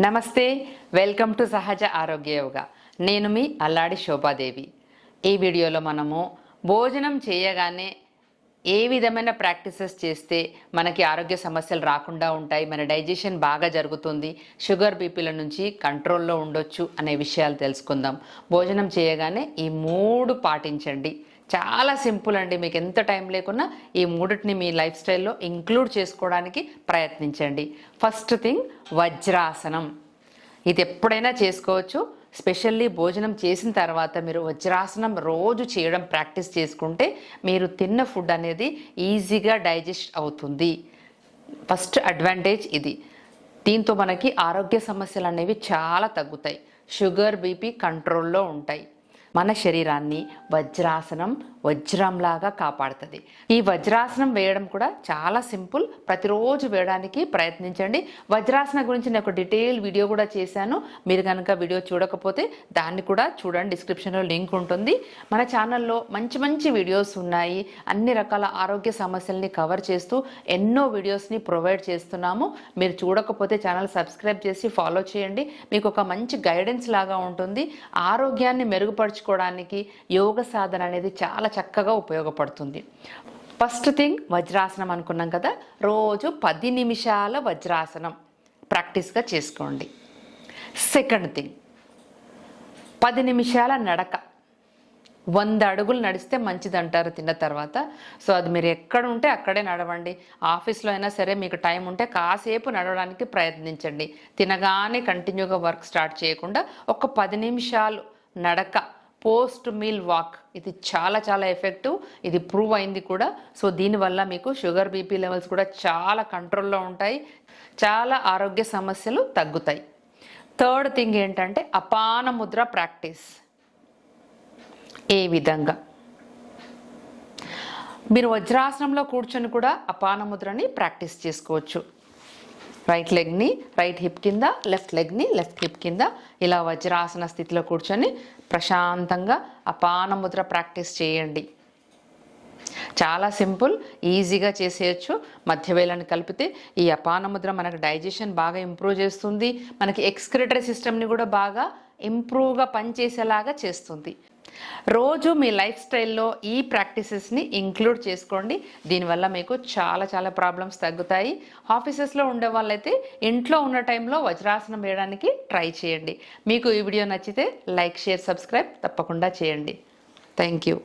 నమస్తే welcome to సహజ ఆరోగ్య యోగా. నేను మీ అల్లాడి శోభాదేవి. ఈ వీడియోలో మనము భోజనం చేయగానే ఏ విధమైన ప్రాక్టీసెస్ చేస్తే మనకి ఆరోగ్య సమస్యలు రాకుండా ఉంటాయి మన డైజెషన్ బాగా జరుగుతుంది షుగర్ బీపీల నుంచి కంట్రోల్లో ఉండొచ్చు అనే విషయాలు తెలుసుకుందాం. భోజనం చేయగానే ఈ మూడు పాటించండి. చాలా సింపుల్ అండి. మీకు ఎంత టైం లేకున్నా ఈ మూడిటిని మీ లైఫ్ స్టైల్లో ఇంక్లూడ్ చేసుకోవడానికి ప్రయత్నించండి. ఫస్ట్ థింగ్ వజ్రాసనం. ఇది ఎప్పుడైనా చేసుకోవచ్చు. స్పెషల్లీ భోజనం చేసిన తర్వాత మీరు వజ్రాసనం రోజు చేయడం ప్రాక్టీస్ చేసుకుంటే మీరు తిన్న ఫుడ్ అనేది ఈజీగా డైజెస్ట్ అవుతుంది. ఫస్ట్ అడ్వాంటేజ్ ఇది. దీంతో మనకి ఆరోగ్య సమస్యలు అనేవి చాలా తగ్గుతాయి. షుగర్ బీపీ కంట్రోల్లో ఉంటాయి. మన శరీరాన్ని వజ్రాసనం వజ్రంలాగా కాపాడుతుంది. ఈ వజ్రాసనం వేయడం కూడా చాలా సింపుల్. ప్రతిరోజు వేయడానికి ప్రయత్నించండి. వజ్రాసన గురించి నేను ఒక డీటెయిల్ వీడియో కూడా చేశాను. మీరు కనుక వీడియో చూడకపోతే దాన్ని కూడా చూడండి. డిస్క్రిప్షన్లో లింక్ ఉంటుంది. మన ఛానల్లో మంచి మంచి వీడియోస్ ఉన్నాయి. అన్ని రకాల ఆరోగ్య సమస్యల్ని కవర్ చేస్తూ ఎన్నో వీడియోస్ని ప్రొవైడ్ చేస్తున్నాము. మీరు చూడకపోతే ఛానల్ సబ్స్క్రైబ్ చేసి ఫాలో చేయండి. మీకు ఒక మంచి గైడెన్స్ లాగా ఉంటుంది. ఆరోగ్యాన్ని మెరుగుపరచు నేర్చుకోవడానికి యోగ సాధన అనేది చాలా చక్కగా ఉపయోగపడుతుంది. ఫస్ట్ థింగ్ వజ్రాసనం అనుకున్నాం కదా? రోజు పది నిమిషాల వజ్రాసనం ప్రాక్టీస్గా చేసుకోండి. సెకండ్ థింగ్ పది నిమిషాల నడక. వంద అడుగులు నడిస్తే మంచిది అంటారు తిన్న తర్వాత. సో అది మీరు ఎక్కడ ఉంటే అక్కడే నడవండి. ఆఫీస్లో అయినా సరే మీకు టైం ఉంటే కాసేపు నడవడానికి ప్రయత్నించండి. తినగానే కంటిన్యూగా వర్క్ స్టార్ట్ చేయకుండా ఒక పది నిమిషాలు నడక పోస్ట్ మీల్ వాక్. ఇది చాలా చాలా ఎఫెక్టివ్ ఇది ప్రూవ్ అయింది కూడా. సో దీనివల్ల మీకు షుగర్ బీపీ లెవెల్స్ కూడా చాలా కంట్రోల్లో ఉంటాయి. చాలా ఆరోగ్య సమస్యలు తగ్గుతాయి. థర్డ్ థింగ్ ఏంటంటే అపాన ముద్ర ప్రాక్టీస్. ఏ విధంగా? మీరు వజ్రాసనంలో కూర్చొని కూడా అపాన ముద్రని ప్రాక్టీస్ చేసుకోవచ్చు. రైట్ లెగ్ని రైట్ హిప్ కింద లెఫ్ట్ లెగ్ని లెఫ్ట్ హిప్ కింద ఇలా వజ్రాసన స్థితిలో కూర్చొని ప్రశాంతంగా అపానముద్ర ప్రాక్టీస్ చేయండి. చాలా సింపుల్ ఈజీగా చేసేయచ్చు. మధ్యవేళను కలిపితే ఈ అపానముద్ర మనకు డైజెషన్ బాగా ఇంప్రూవ్ చేస్తుంది. మనకి ఎక్స్క్రిటరీ సిస్టమ్ని కూడా బాగా ఇంప్రూవ్గా పనిచేసేలాగా చేస్తుంది. రోజు మీ లైఫ్ స్టైల్లో ఈ ప్రాక్టీసెస్ని ఇంక్లూడ్ చేసుకోండి. దీనివల్ల మీకు చాలా చాలా ప్రాబ్లమ్స్ తగ్గుతాయి. ఆఫీసెస్లో ఉండే వాళ్ళైతే ఇంట్లో ఉన్న టైంలో వజ్రాసనం వేయడానికి ట్రై చేయండి. మీకు ఈ వీడియో నచ్చితే లైక్ షేర్ సబ్స్క్రైబ్ తప్పకుండా చేయండి. Thank you.